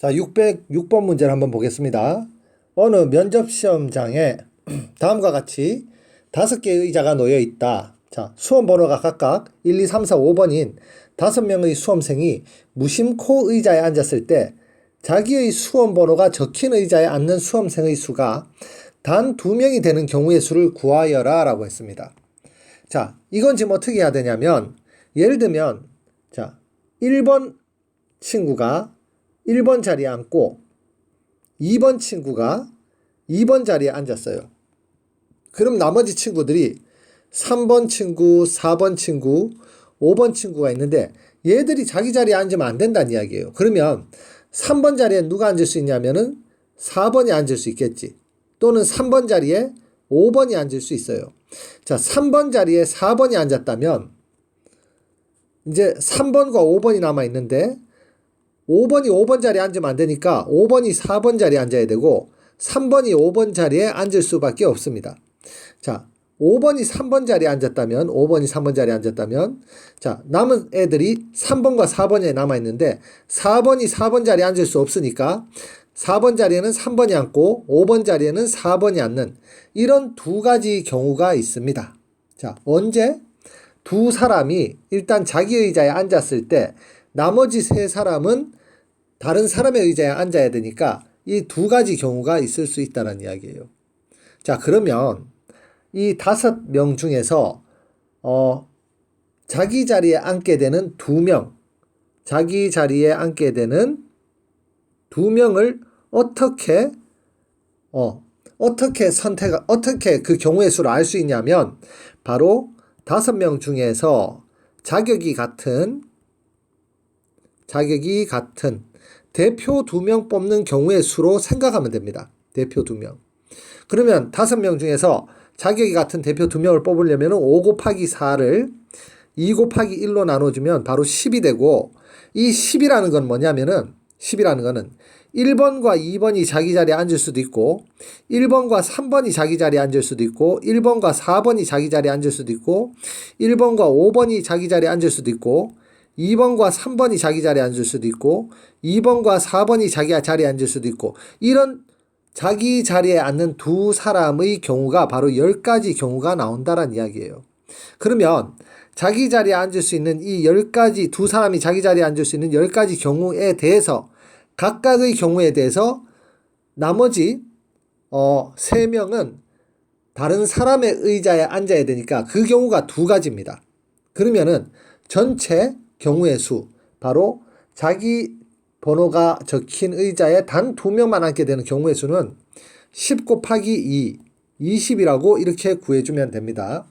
자, 606번 문제를 한번 보겠습니다. 어느 면접시험장에 다음과 같이 다섯 개의 의자가 놓여 있다. 자, 수험 번호가 각각 1, 2, 3, 4, 5번인 다섯 명의 수험생이 무심코 의자에 앉았을 때 자기의 수험 번호가 적힌 의자에 앉는 수험생의 수가 단 두 명이 되는 경우의 수를 구하여라 라고 했습니다. 자, 이건 지금 어떻게 해야 되냐면 예를 들면 자, 1번 친구가 1번 자리에 앉고 2번 친구가 2번 자리에 앉았어요. 그럼 나머지 친구들이 3번 친구, 4번 친구, 5번 친구가 있는데 얘들이 자기 자리에 앉으면 안 된다는 이야기예요. 그러면 3번 자리에 누가 앉을 수 있냐면은 4번이 앉을 수 있겠지. 또는 3번 자리에 5번이 앉을 수 있어요. 자, 3번 자리에 4번이 앉았다면 이제 3번과 5번이 남아 있는데 5번이 5번 자리에 앉으면 안 되니까 5번이 4번 자리에 앉아야 되고 3번이 5번 자리에 앉을 수밖에 없습니다. 자, 5번이 3번 자리에 앉았다면 5번이 3번 자리에 앉았다면 자, 남은 애들이 3번과 4번에 남아 있는데 4번이 4번 자리에 앉을 수 없으니까 4번 자리에는 3번이 앉고 5번 자리에는 4번이 앉는 이런 두 가지 경우가 있습니다. 자, 언제 두 사람이 일단 자기 의자에 앉았을 때 나머지 세 사람은 다른 사람의 의자에 앉아야 되니까 이 두 가지 경우가 있을 수 있다는 이야기예요. 자, 그러면 이 다섯 명 중에서 어 자기 자리에 앉게 되는 두 명, 자기 자리에 앉게 되는 두 명을 어떻게 어 어떻게 선택 어떻게 그 경우의 수를 알 수 있냐면 바로 다섯 명 중에서 자격이 같은 자격이 같은 대표 두 명 뽑는 경우의 수로 생각하면 됩니다. 대표 두 명. 그러면 다섯 명 중에서 자격이 같은 대표 두 명을 뽑으려면 5 곱하기 4를 2 곱하기 1로 나눠주면 바로 10이 되고 이 10이라는 건 뭐냐면은 10이라는 거는 1번과 2번이 자기 자리에 앉을 수도 있고 1번과 3번이 자기 자리에 앉을 수도 있고 1번과 4번이 자기 자리에 앉을 수도 있고 1번과 5번이 자기 자리에 앉을 수도 있고 2번과 3번이 자기 자리에 앉을 수도 있고 2번과 4번이 자기 자리에 앉을 수도 있고 이런 자기 자리에 앉는 두 사람의 경우가 바로 10가지 경우가 나온다는 이야기예요. 그러면 자기 자리에 앉을 수 있는 이 10가지 두 사람이 자기 자리에 앉을 수 있는 10가지 경우에 대해서 각각의 경우에 대해서 나머지 어, 3명은 다른 사람의 의자에 앉아야 되니까 그 경우가 두 가지입니다. 그러면은 전체 경우의 수 바로 자기 번호가 적힌 의자에 단 두 명만 앉게 되는 경우의 수는 10 곱하기 2, 20이라고 이렇게 구해주면 됩니다.